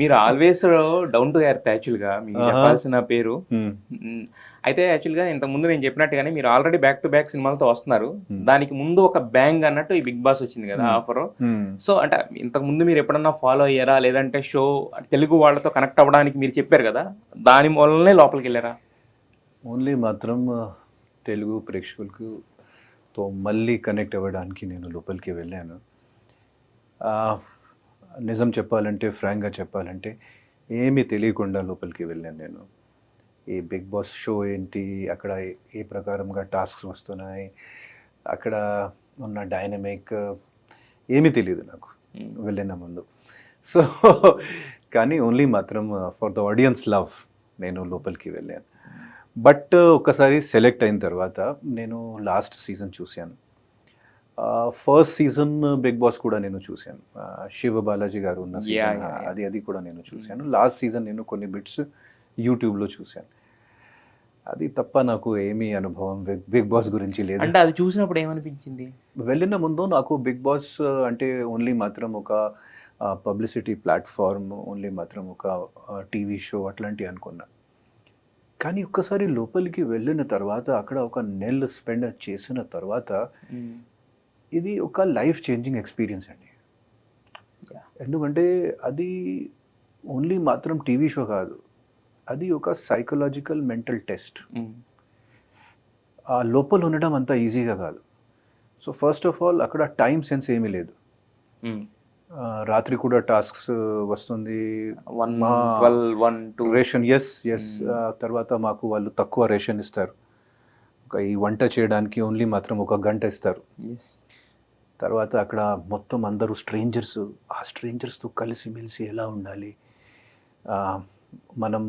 మీరు always down to earth యాక్చువల్గా మీకు. చెప్పాల్సిన పేరు. అయితే యాక్చువల్గా ఇంతకు ముందు నేను చెప్పినట్టుగానే మీరు ఆల్రెడీ బ్యాక్ టు బ్యాక్ సినిమాలతో వస్తున్నారు. దానికి ముందు ఒక బ్యాంగ్ అన్నట్టు ఈ బిగ్ బాస్ వచ్చింది కదా. ఆఫర్. సో అంటే ఇంతకు ముందు మీరు ఎప్పుడన్నా ఫాలో అయ్యారా? లేదంటే షో తెలుగు వాళ్ళతో కనెక్ట్ అవ్వడానికి మీరు చెప్పారు కదా? దాని వల్లనే లోపలికి వెళ్ళారా? ఓన్లీ మాత్రం తెలుగు ప్రేక్షకులకు తో మళ్ళీ కనెక్ట్ అవ్వడానికి నేను లోపలికి వెళ్ళాను. నిజం చెప్పాలంటే ఫ్రాంక్గా చెప్పాలంటే ఏమీ తెలియకుండా లోపలికి వెళ్ళాను నేను. ఈ బిగ్ బాస్ షో ఏంటి అక్కడ ఏ- ప్రకారంగా టాస్క్స్ వస్తున్నాయి అక్కడ ఉన్న డైనమిక్ ఏమీ తెలియదు నాకు Hmm. వెళ్ళిన ముందు. సో కానీ ఓన్లీ మాత్రం ఫర్ ద ఆడియన్స్ లవ్ నేను లోపలికి వెళ్ళాను. బట్ ఒకసారి సెలెక్ట్ అయిన తర్వాత నేను లాస్ట్ సీజన్ చూశాను. ఫస్ట్ సీజన్ బిగ్ బాస్ కూడా నేను చూశాను. శివ బాలాజీ గారు ఉన్న సీజన్. అది అది కూడా నేను చూశాను. లాస్ట్ సీజన్ నేను కొన్ని బిట్స్ యూట్యూబ్లో చూశాను. అది తప్ప నాకు ఏమీ అనుభవం బిగ్- బాస్ గురించి లేదు. అంటే అది చూసినప్పుడు ఏమనిపించింది? వెళ్ళిన ముందు నాకు బిగ్ బాస్ అంటే ఓన్లీ మాత్రం ఒక పబ్లిసిటీ ప్లాట్ఫామ్ ఓన్లీ మాత్రం ఒక టీవీ షో అట్లాంటి అనుకున్నా. కానీ ఒక్కసారి లోపలికి వెళ్ళిన తర్వాత అక్కడ ఒక నెల స్పెండ్ చేసిన తర్వాత మ్, ఇది ఒక లైఫ్ చేంజింగ్ ఎక్స్పీరియన్స్ అండి. ఎందుకంటే అది ఓన్లీ మాత్రం టీవీ షో కాదు. అది ఒక సైకలాజికల్ మెంటల్ టెస్ట్ ఆ లోపల ఉండడం అంత ఈజీగా కాదు. సో ఫస్ట్ ఆఫ్ ఆల్ అక్కడ టైం సెన్స్ ఏమీ లేదు. ఆ, రాత్రి కూడా టాస్క్స్ వస్తుంది. One one two ration S S తర్వాత మాకు వాళ్ళు తక్కువ రేషన్ ఇస్తారు. ఒక ఈ వంట చేయడానికి ఓన్లీ మాత్రం ఒక గంట ఇస్తారు. తర్వాత అక్కడ మొత్తం అందరూ స్ట్రేంజర్స్ ఆ స్ట్రేంజర్స్తో కలిసిమెలిసి ఎలా ఉండాలి? మనం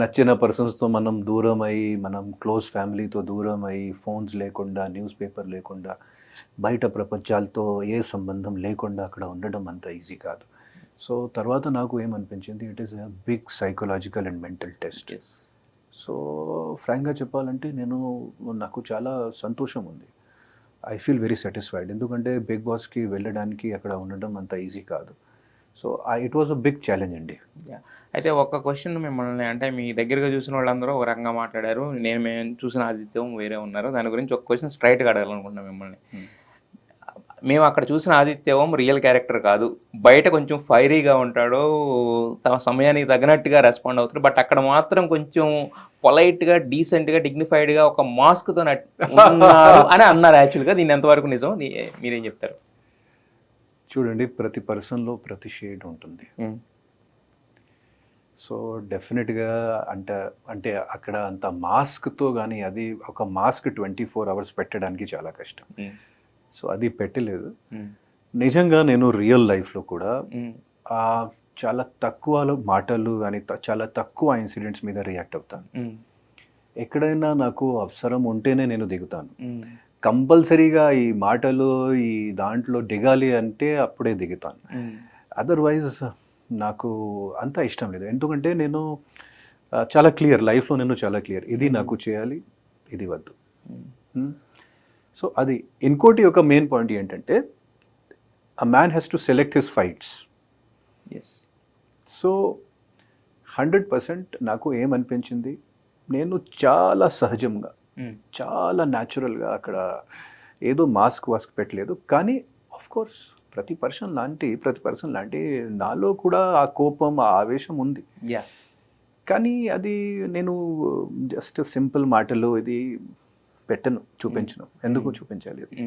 నచ్చిన పర్సన్స్తో మనం దూరం అయ్యి మనం క్లోజ్ ఫ్యామిలీతో దూరం అయ్యి ఫోన్స్ లేకుండా న్యూస్ పేపర్ లేకుండా బయట ప్రపంచాలతో ఏ సంబంధం లేకుండా అక్కడ ఉండడం అంత ఈజీ కాదు. సో తర్వాత నాకు ఏమనిపించింది? It is a big psychological and mental test so ఫ్రాంక్గా చెప్పాలంటే నేను నాకు చాలా సంతోషం ఉంది. ఐ ఫీల్ వెరీ సాటిస్ఫైడ్ ఎందుకంటే బిగ్ బాస్కి వెళ్ళడానికి అక్కడ ఉండడం అంత ఈజీ కాదు. So it was a big challenge అండి. అయితే ఒక్క క్వశ్చన్ మిమ్మల్ని అంటే మీ దగ్గరగా చూసిన వాళ్ళందరూ ఒక రకంగా మాట్లాడారు. నేను మేము చూసిన ఆదిత్యం వేరే ఉన్నారు. దాని గురించి ఒక క్వశ్చన్ స్ట్రైట్గా అడగాలనుకుంటున్నాం మిమ్మల్ని. Hmm. మేము అక్కడ చూసిన ఆదిత్యవం రియల్ క్యారెక్టర్ కాదు. బయట కొంచెం ఫైరీగా ఉంటాడు తమ సమయానికి తగినట్టుగా రెస్పాండ్ అవుతాడు. బట్ అక్కడ మాత్రం కొంచెం పొలైట్గా డీసెంట్గా డిగ్నిఫైడ్గా ఒక మాస్క్తో ఉన్నారు అని అన్నారు యాక్చువల్గా. దీన్ని ఎంతవరకు నిజం? మీరేం చెప్తారు? చూడండి ప్రతి పర్సన్లో ప్రతి షేడ్ ఉంటుంది. సో డెఫినెట్గా అంటే అంటే అక్కడ అంత మాస్క్తో కానీ అది ఒక మాస్క్ ట్వంటీ ఫోర్ అవర్స్ పెట్టడానికి చాలా కష్టం. సో అది పెట్టలేదు. నిజంగా నేను రియల్ లైఫ్లో కూడా. ఆ చాలా తక్కువ మాటలు కానీ చాలా తక్కువ ఇన్సిడెంట్స్ మీద రియాక్ట్ అవుతాను. ఎక్కడైనా నాకు అవసరం ఉంటేనే నేను దిగుతాను. కంపల్సరీగా ఈ మాటలు ఈ దాంట్లో దిగాలి అంటే అప్పుడే దిగుతాను. అదర్వైజ్ నాకు అంత ఇష్టం లేదు ఎందుకంటే నేను చాలా క్లియర్ లైఫ్లో నేను చాలా క్లియర్ ఇది నాకు చేయాలి ఇది వద్దు. సో అది ఇంకోటి ఒక మెయిన్ పాయింట్ ఏంటంటే a man has to select his fights Yes. So hundred percent నాకు ఏమనిపించింది నేను చాలా సహజంగా Hmm. చాలా న్యాచురల్గా అక్కడ ఏదో మాస్క్ వాస్క్ పెట్టలేదు కానీ ఆఫ్ కోర్స్ ప్రతి పర్సన్ లాంటి ప్రతి పర్సన్ లాంటి నాలో కూడా ఆ కోపం ఆ ఆవేశం ఉంది. కానీ అది నేను జస్ట్ సింపుల్ మాటలు ఇది పెట్టను చూపించను. ఎందుకు చూపించాలి అది?